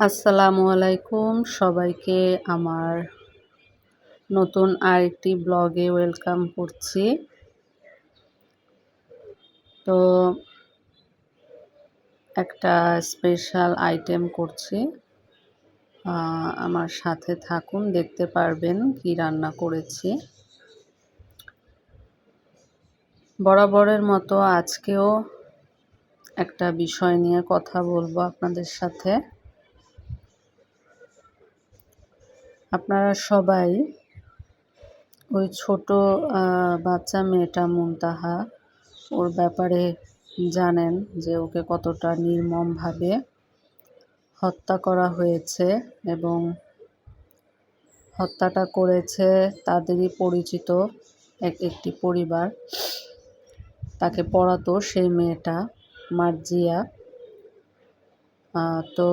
আসসালামু আলাইকুম সবাইকে আমার নতুন আরেকটি ব্লগে ওয়েলকাম করছি। তো একটা স্পেশাল আইটেম করছি। আমার সাথে থাকুন, দেখতে পারবেন কি রান্না করেছি। বরাবরের মতো আজকেও একটা বিষয় নিয়ে কথা বলব আপনাদের সাথে। আপনারা সবাই ওই ছোট বাচ্চা মেয়েটা মুনতাহা, ওর ব্যাপারে জানেন যে ওকে কতটা নির্মমভাবে হত্যা করা হয়েছে এবং হত্যাটা করেছে তাদেরই পরিচিত এক, একটি পরিবার। তাকে পড়াতো সেই মেয়েটা মার্জিয়া। তো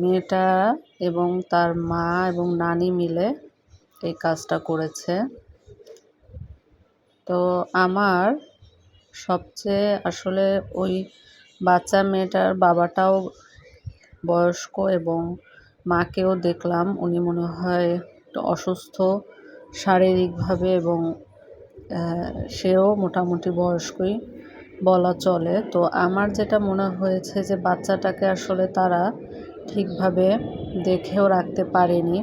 মেয়েটা এবং তার মা এবং নানি মিলে এই কাজটা করেছে। তো আমার সবচেয়ে আসলে ওই বাচ্চা মেয়েটার বাবাটাও বয়স্ক এবং মাকেও দেখলাম। উনি মনে হয় অসুস্থ শারীরিকভাবে এবং সেও মোটামুটি বয়স্কই বলা চলে। তো আমার যেটা মনে হয়েছে যে বাচ্চাটাকে আসলে তারা ঠিকভাবে দেখেও রাখতে পারেনি।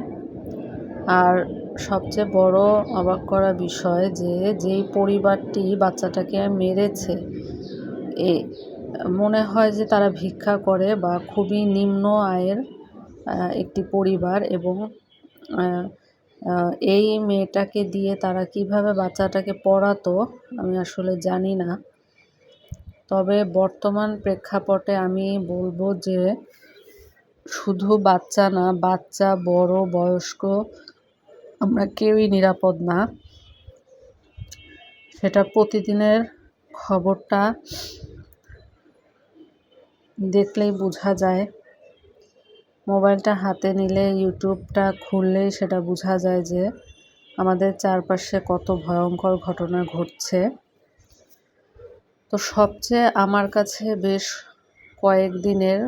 আর সবচেয়ে বড় অবাক করা বিষয় যে, যেই পরিবারটি বাচ্চাটাকে মেরেছে, এ, মনে হয় যে তারা ভিক্ষা করে বা খুবই নিম্ন আয়ের একটি পরিবার এবং এই মেয়েটাকে দিয়ে তারা কীভাবে বাচ্চাটাকে পড়াতো আমি আসলে জানি না। তবে বর্তমান প্রেক্ষাপটে আমি বলব যে শুধু বাচ্চা না, বাচ্চা, বড়, বয়স্ক, আমরা কেউই নিরাপদ না। সেটা প্রতিদিনের খবরটা দেখলেই বোঝা যায়। মোবাইলটা হাতে নিলে, ইউটিউবটা খুললেই সেটা বোঝা যায় যে আমাদের চারপাশে কত ভয়ঙ্কর ঘটনা ঘটছে। তো সবচেয়ে আমার কাছে বেশ কয়েকদিনের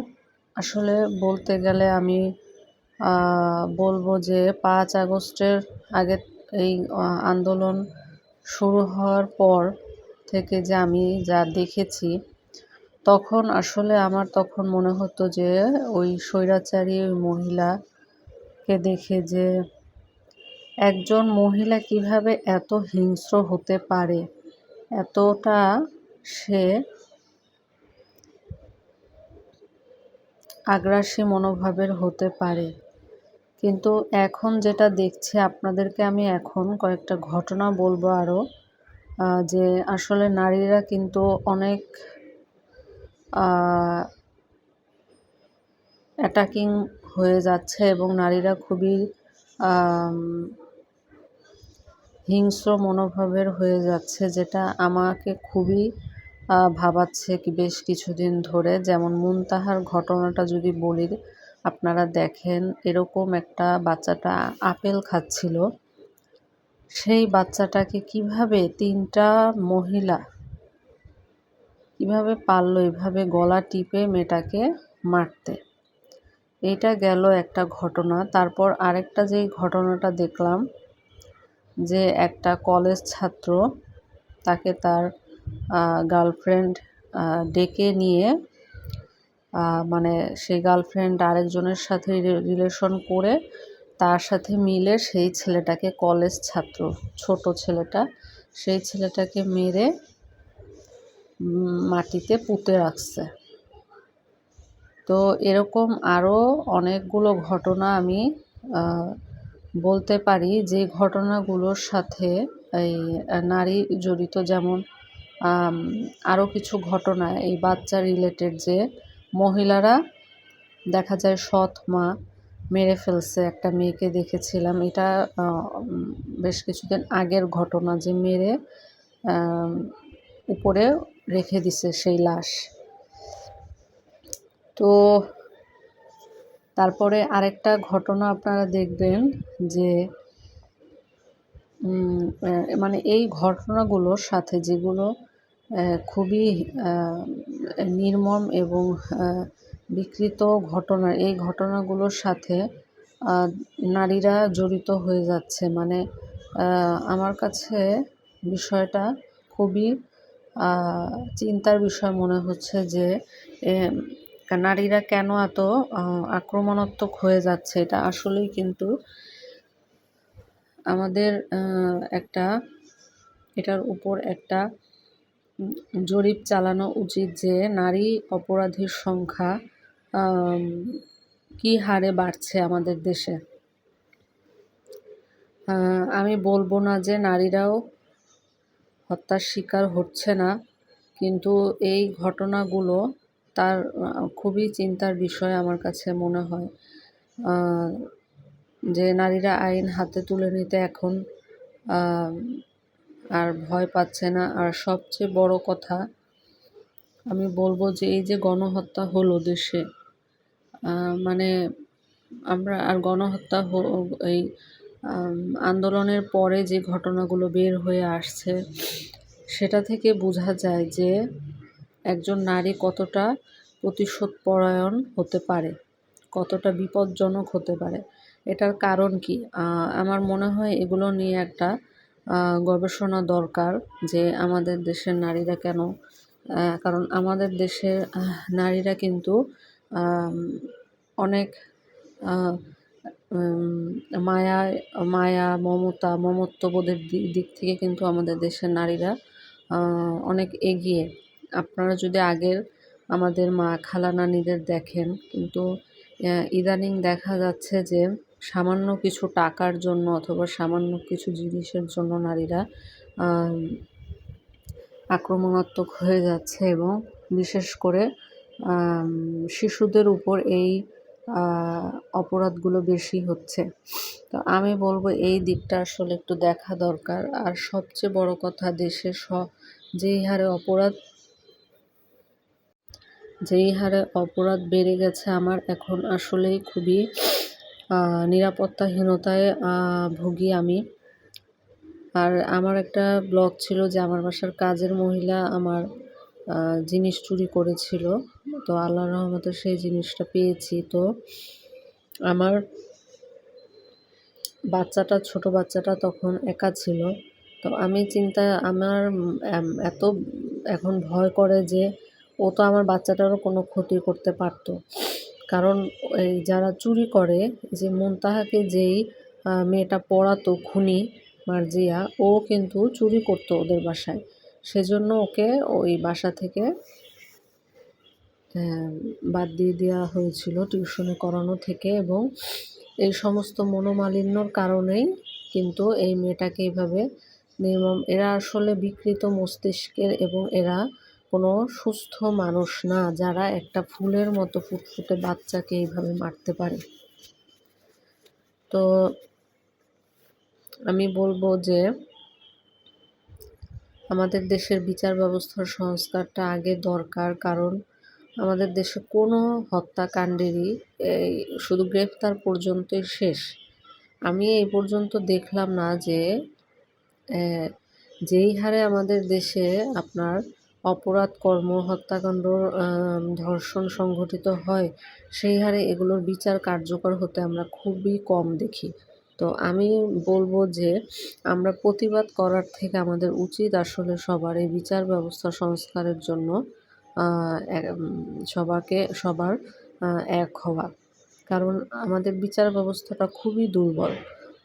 আসলে বলতে গেলে আমি বলব যে পাঁচ আগস্টের আগে এই আন্দোলন শুরু হওয়ার পর থেকে যে আমি যা দেখেছি, তখন আসলে আমার তখন মনে হতো যে ওই স্বৈরাচারী ওই মহিলাকে দেখে যে একজন মহিলা কীভাবে এত হিংস্র হতে পারে, এতটা সে আগ্রাসী মনোভাবের হতে পারে। কিন্তু এখন যেটা দেখছি, আপনাদেরকে আমি এখন কয়েকটা ঘটনা বলব আরও যে আসলে নারীরা কিন্তু অনেক অ্যাটাকিং হয়ে যাচ্ছে এবং নারীরা খুবই হিংস্র মনোভাবের হয়ে যাচ্ছে, যেটা আমাকে খুবই ভাবাচ্ছে কি বেশ কিছুদিন ধরে যেমন মুনতাহার ঘটনাটা যদি বলি আপনারা দেখেন এরকম একটা বাচ্চাটা আপেল খাচ্ছিল। সেই বাচ্চাটাকে কীভাবে তিনটা মহিলা কীভাবে পারল এভাবে গলা টিপে মেয়েটাকে মারতে? এটা গেল একটা ঘটনা। তারপর আরেকটা যেই ঘটনাটা দেখলাম যে একটা কলেজ ছাত্র তাকে তার গার্লফ্রেন্ড ডেকে নিয়ে মানে সেই গার্লফ্রেন্ড আরেকজনের সাথে রিলেশন করে তার সাথে মিলে সেই ছেলেটাকে কলেজ ছাত্র, ছোট ছেলেটা, সেই ছেলেটাকে মেরে মাটিতে পুঁতে রাখছে। তো এরকম আরও অনেকগুলো ঘটনা আমি বলতে পারি যে ঘটনাগুলোর সাথে এই, নারী জড়িত যেমন আরও কিছু ঘটনা, এই বাচ্চা রিলেটেড যে মহিলারা, দেখা যায় সৎ মা মেরে ফেলছে, একটা মেয়েকে দেখেছিলাম। এটা বেশ কিছুদিন আগের ঘটনা যে মেরে উপরে রেখে দিছে সেই লাশ। তো, তারপরে আরেকটা ঘটনা আপনারা দেখবেন যে মানে এই ঘটনাগুলোর সাথে যেগুলো খুবই নির্মম এবং বিকৃত ঘটনা। এই ঘটনাগুলোর সাথে নারীরা জড়িত হয়ে যাচ্ছে। মানে আমার কাছে বিষয়টা খুবই চিন্তার বিষয় মনে হচ্ছে যে নারীরা কেন এত আক্রমণাত্মক হয়ে যাচ্ছে? এটা আসলেই কিন্তু আমাদের একটা, এটার উপর একটা জরিপ চালানো উচিত যে নারী অপরাধীর সংখ্যা কী হারে বাড়ছে আমাদের দেশে? আমি বলব না যে নারীরাও হত্যার শিকার হচ্ছে না, কিন্তু এই ঘটনাগুলো তার খুবই চিন্তার বিষয় আমার কাছে মনে হয়। যে নারীরা আইন হাতে তুলে নিতে এখন আর ভয় পাচ্ছে না। আর সবচেয়ে বড় কথা, আমি বলব যে এই যে গণহত্যা হলো দেশে মানে আমরা আর গণহত্যা এই আন্দোলনের পরে যে ঘটনাগুলো বের হয়ে আসছে, সেটা থেকে বোঝা যায় যে একজন নারী কতটা প্রতিশোধ পরায়ণ হতে পারে, কতটা বিপজ্জনক হতে পারে। এটার কারণ কি? আমার মনে হয় এগুলো নিয়ে একটা গবেষণা দরকার যে আমাদের দেশের নারীরা কেন কারণ আমাদের দেশের নারীরা কিন্তু অনেক মায়া মায়া, মমতা, মমত্ববোধের দিক থেকে কিন্তু আমাদের দেশের নারীরা অনেক এগিয়ে। আপনারা যদি আগের আমাদের মা খালা নানিদের দেখেন, কিন্তু ইদানিং দেখা যাচ্ছে যে সামান্য কিছু টাকার জন্য অথবা সামান্য কিছু জিনিসের জন্য নারীরা আক্রমণাত্মক হয়ে যাচ্ছে এবং বিশেষ করে শিশুদের উপর এই অপরাধগুলো বেশি হচ্ছে। তো আমি বলব এই দিকটা আসলে একটু দেখা দরকার। আর সবচেয়ে বড় কথা দেশে স, যেই হারে অপরাধ, যেই হারে অপরাধ বেড়ে গেছে, আমার এখন আসলেই খুবই নিরাপত্তাহীনতায় ভুগি আমি। আর আমার একটা ব্লগ ছিল যে আমার বাসার কাজের মহিলা আমার জিনিস চুরি করেছিল। তো আল্লাহ রহমতে সেই জিনিসটা পেয়েছি। তো আমার বাচ্চাটা, ছোট বাচ্চাটা তখন একা ছিল। তো আমি চিন্তা, আমার এত এখন ভয় করে যে ও তো আমার বাচ্চাটারও কোনো ক্ষতি করতে পারতো। কারণ এই যারা চুরি করে, যে মুনতাহাকে যেই মেয়েটা পড়াতো খুনি মার্জিয়া, ও কিন্তু চুরি করতো ওদের বাসায়। সেজন্য ওকে ওই বাসা থেকে বাদ দিয়ে দেওয়া হয়েছিল টিউশনে করানো থেকে এবং এই সমস্ত মনোমালিন্যর কারণেই কিন্তু এই মেয়েটাকে এইভাবে এরা আসলে বিকৃত মস্তিষ্কের এবং এরা কোনো সুস্থ মানুষ না যারা একটা ফুলের মতো ফুটফুটে বাচ্চাকে এইভাবে মারতে পারে। তো আমি বলব যে, আমাদের দেশের বিচার ব্যবস্থার সংস্কারটা আগে দরকার, কারণ আমাদের দেশে কোনো হত্যাকাণ্ডেরই শুধু গ্রেফতার পর্যন্তই শেষ। আমি এই পর্যন্ত দেখলাম না যে যেই হারে আমাদের দেশে আপনার অপরাধ, কর্ম, হত্যাকাণ্ড ধর্ষণ সংঘটিত হয়, সেই হারে এগুলোর বিচার কার্যকর হতে আমরা খুবই কম দেখি। তো আমি বলব যে, আমরা প্রতিবাদ করার থেকে আমাদের উচিত আসলে সবার এই বিচার ব্যবস্থা সংস্কারের জন্য সবাকে, সবার এক হওয়া। কারণ আমাদের বিচার ব্যবস্থাটা খুবই দুর্বল।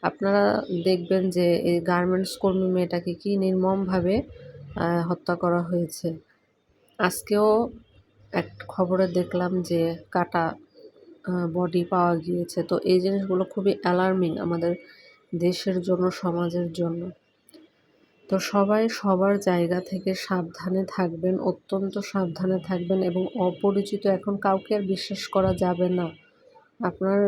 আপনারা দেখবেন যে, এই গার্মেন্টস কর্মী মেয়েটাকে কী নির্মমভাবে হত্যা করা হয়েছে। আজকেও এক খবরে দেখলাম যে কাটা বডি পাওয়া গিয়েছে। তো এই জিনিসগুলো খুবই অ্যালার্মিং আমাদের দেশের জন্য, সমাজের জন্য। তো সবাই সবার জায়গা থেকে সাবধানে থাকবেন, অত্যন্ত সাবধানে থাকবেন এবং অপরিচিত এখন কাউকে আর বিশ্বাস করা যাবে না। আপনার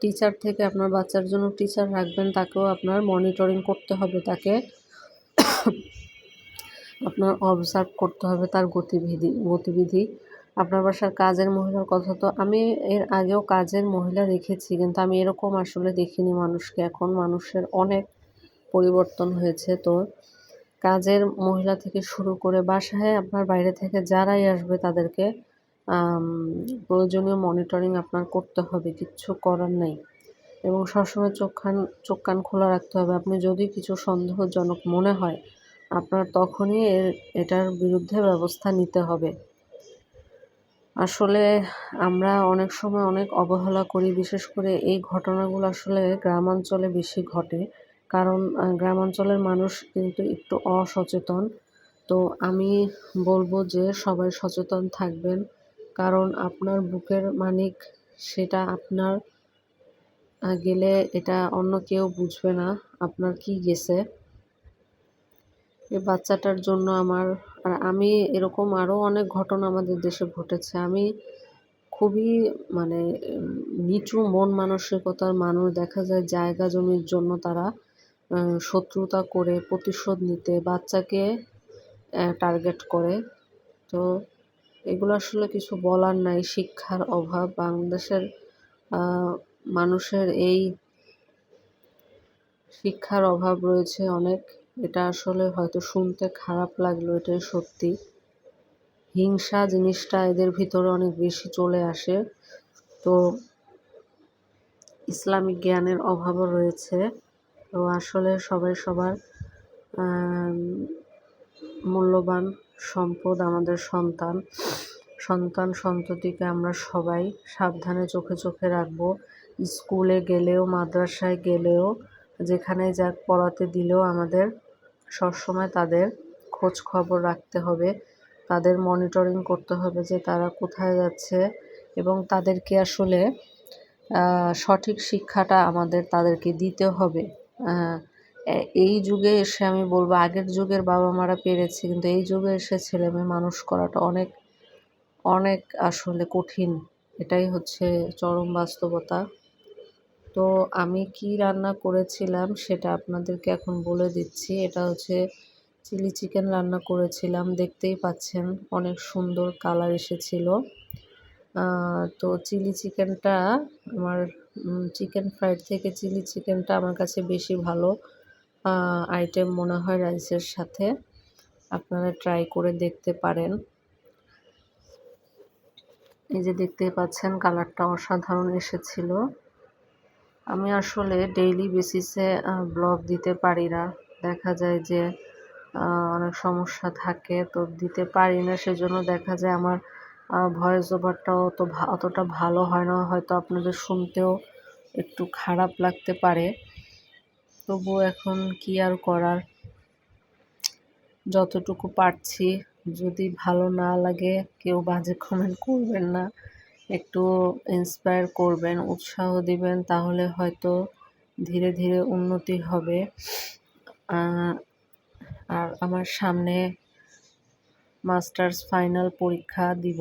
টিচার থেকে আপনার বাচ্চার জন্য টিচার রাখবেন, তাকেও আপনার মনিটরিং করতে হবে। তাকে আপনার অবজার্ভ করতে হবে তার গতিবিধি গতিবিধি। আপনার বাসার কাজের মহিলার কথা তো আমি এর আগেও কাজের মহিলা দেখেছি, কিন্তু আমি এরকম আসলে দেখিনি মানুষকে। এখন মানুষের অনেক পরিবর্তন হয়েছে তো। কাজের মহিলা থেকে শুরু করে বাসায় আপনার বাইরে থেকে যারাই আসবে তাদেরকে প্রয়োজনীয় মনিটরিং আপনার করতে হবে, কিচ্ছু করার নেই। এবং সবসময় চোখ কান চোখ কান খোলা রাখতে হবে। আপনি যদি কিছু সন্দেহজনক মনে হয় আপনার তখনই এটার বিরুদ্ধে ব্যবস্থা নিতে হবে। আসলে আমরা অনেক সময় অনেক অবহেলা করি, বিশেষ করে এই ঘটনাগুলো আসলে গ্রামাঞ্চলে বেশি ঘটে। কারণ গ্রামাঞ্চলের মানুষ কিন্তু একটু অসচেতন। তো আমি বলব যে সবাই সচেতন থাকবেন। কারণ আপনার বুকের মানিক সেটা আপনার গেলে এটা অন্য কেউ বুঝবে না। আপনার কি গেছে? এই বাচ্চাটার জন্য আমার, আর আমি এরকম আরও অনেক ঘটনা আমাদের দেশে ঘটেছে। আমি খুবই মানে নিচু মন মানসিকতার মানুষ। দেখা যায় জায়গা জমির জন্য তারা শত্রুতা করে প্রতিশোধ নিতে বাচ্চাকে টার্গেট করে। তো এগুলো আসলে কিছু বলার নাই, শিক্ষার অভাব। বাংলাদেশের মানুষের এই শিক্ষার অভাব রয়েছে অনেক। এটা আসলে হয়তো শুনতে খারাপ লাগল, এটাই সত্যি। হিংসা জিনিসটা এদের ভিতরে অনেক বেশি চলে আসে। তো ইসলামিক জ্ঞানের অভাবও রয়েছে। তো আসলে সবাই সবার মূল্যবান সম্পদ আমাদের সন্তান। সন্তান সন্ততিকে আমরা সবাই সাবধানে চোখে চোখে রাখব। স্কুলে গেলেও, মাদ্রাসায় গেলেও যেখানে যাক পড়াতে দিলেও আমাদের সবসময় তাদের খোঁজ খবর রাখতে হবে। তাদের মনিটরিং করতে হবে যে তারা কোথায় যাচ্ছে এবং তাদেরকে আসলে সঠিক শিক্ষাটা আমাদের তাদেরকে দিতে হবে। এই যুগে এসে আমি বলব, আগের যুগের বাবা মারা পেরেছে, কিন্তু এই যুগে এসে ছেলে মেয়ে মানুষ করাটা অনেক অনেক আসলে কঠিন। এটাই হচ্ছে চরম বাস্তবতা। তো আমি কি রান্না করেছিলাম সেটা আপনাদেরকে এখন বলে দিচ্ছি। এটা হচ্ছে চিলি চিকেন রান্না করেছিলাম, দেখতেই পাচ্ছেন অনেক সুন্দর কালার এসেছিল। তো চিলি চিকেনটা আমার চিকেন ফ্রাইড থেকে চিলি চিকেনটা আমার কাছে বেশি ভালো আইটেম মনে হয় রাইসের সাথে। আপনারা ট্রাই করে দেখতে পারেন। এই যে দেখতে পাচ্ছেন কালারটা অসাধারণ এসেছিল। আমি আসলে ডেইলি বেসিসে ব্লগ দিতে পারি না। দেখা যায় যে অনেক সমস্যা থাকে, তো দিতে পারি না। সেজন্য দেখা যায় আমার ভয়েস ওভারটাও অত অতটা ভালো হয় না। হয়তো আপনাদের শুনতেও একটু খারাপ লাগতে পারে। তবু এখন কি আর করার? যতটুকু পারছি। যদি ভালো না লাগে, কেউ বাজে কমেন্ট করবেন না। একটু ইন্সপায়ার করবেন, উৎসাহ দিবেন, তাহলে হয়তো ধীরে ধীরে উন্নতি হবে। আর আমার সামনে মাস্টার্স ফাইনাল পরীক্ষা দিব।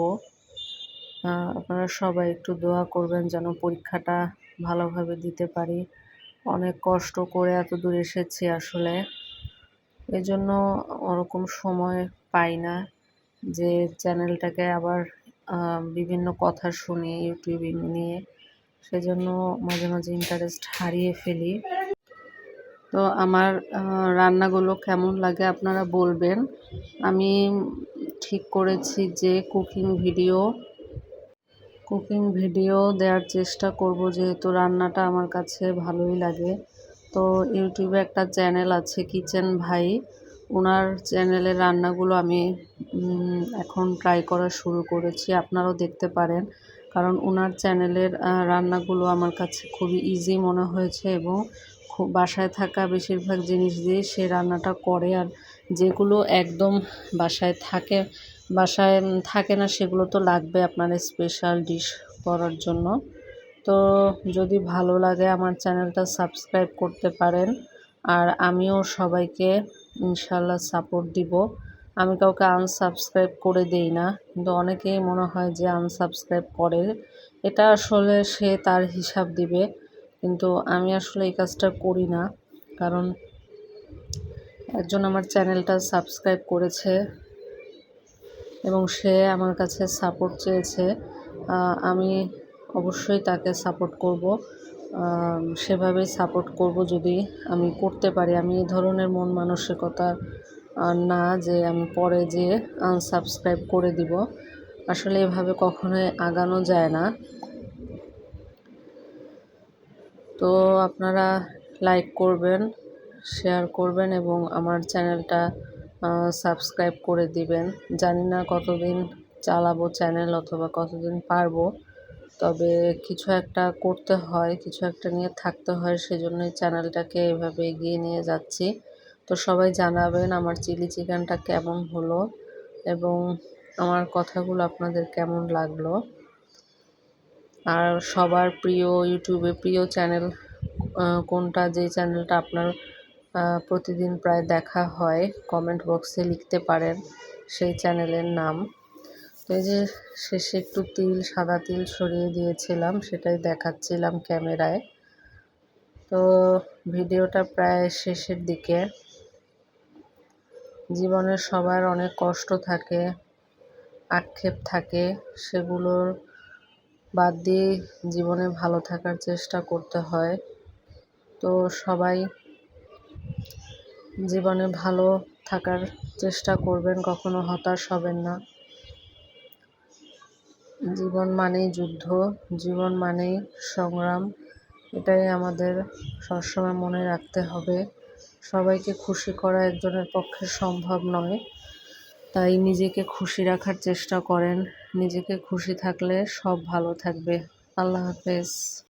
আপনারা সবাই একটু দোয়া করবেন যেন পরীক্ষাটা ভালোভাবে দিতে পারি। অনেক কষ্ট করে এত দূর এসেছি আসলে। এজন্য ওরকম সময় পাই না যে চ্যানেলটাকে আবার বিভিন্ন কথা শুনি ইউটিউবে নিয়ে, সেজন্য মাঝে মাঝে ইন্টারেস্ট হারিয়ে ফেলি। তো আমার রান্নাগুলো কেমন লাগে আপনারা বলবেন। আমি ঠিক করেছি যে কুকিং ভিডিও কুকিং ভিডিও দেওয়ার চেষ্টা করব, যেহেতু রান্নাটা আমার কাছে ভালোই লাগে। তো ইউটিউবে একটা চ্যানেল আছে কিচেন ভাই ওনার চ্যানেলের রান্নাগুলো আমি এখন ট্রাই করা শুরু করেছি। আপনারাও দেখতে পারেন। কারণ ওনার চ্যানেলের রান্নাগুলো আমার কাছে খুবই ইজি মনে হয়েছে এবং খুব বাসায় থাকা বেশিরভাগ জিনিস দিয়ে সে রান্নাটা করে। আর যেগুলো একদম বাসায় থাকে বাসায় থাকে না সেগুলো তো লাগবে আপনার স্পেশাল ডিশ করার জন্য। তো যদি ভালো লাগে আমার চ্যানেলটা সাবস্ক্রাইব করতে পারেন। আর আমিও সবাইকে ইনশাল্লাহ সাপোর্ট দিব। আমি কাউকে আনসাবস্ক্রাইব করে দেই না, কিন্তু অনেকেই মনে হয় যে আনসাবস্ক্রাইব করে। এটা আসলে সে তার হিসাব দিবে, কিন্তু আমি আসলে এই কাজটা করি না। কারণ একজন আমার চ্যানেলটা সাবস্ক্রাইব করেছে এবং সে আমার কাছে সাপোর্ট চেয়েছে আমি অবশ্যই তাকে সাপোর্ট করব। সেভাবেই সাপোর্ট করব যদি আমি করতে পারি। আমি এই ধরনের মন মানসিকতা না যে আমি পরে যে আনসাবস্ক্রাইব করে দিব। আসলে এভাবে কখনোই আগানো যায় না। তো আপনারা লাইক করবেন শেয়ার করবেন এবং আমার চ্যানেলটা সাবস্ক্রাইব করে দিবেন। জানি না কতদিন চালাবো চ্যানেল অথবা কতদিন পারব। তবে কিছু একটা করতে হয়, কিছু একটা নিয়ে থাকতে হয়, সেজন্যই চ্যানেলটাকে এভাবে এগিয়ে নিয়ে যাচ্ছি। তো সবাই জানাবেন আমার চিলি চিকেনটা কেমন হলো এবং আমার কথাগুলো আপনাদের কেমন লাগল। আর সবার প্রিয় ইউটিউবে প্রিয় চ্যানেল কোনটা? যে চ্যানেলটা আপনার প্রতিদিন প্রায় দেখা হয়, কমেন্ট বক্সে লিখতে পারেন সেই চ্যানেলের নাম। এই যে শেষে একটু তিল, সাদা তিল সরিয়ে দিয়েছিলাম, সেটাই দেখাচ্ছিলাম ক্যামেরায়। তো ভিডিওটা প্রায় শেষের দিকে। জীবনে সবার অনেক কষ্ট থাকে, আক্ষেপ থাকে, সেগুলোর বাদ দিয়ে জীবনে ভালো থাকার চেষ্টা করতে হয়। তো সবাই জীবনে ভালো থাকার চেষ্টা করবেন, কখনো হতাশ হবেন না। জীবন মানেই যুদ্ধ, জীবন মানেই সংগ্রাম। এটাই আমাদের সবসময় মনে রাখতে হবে। সবাইকে খুশি করা একজনের পক্ষে সম্ভব নয়। তাই নিজেকে খুশি রাখার চেষ্টা করেন। নিজেকে খুশি থাকলে সব ভালো থাকবে। আল্লাহ হাফেজ।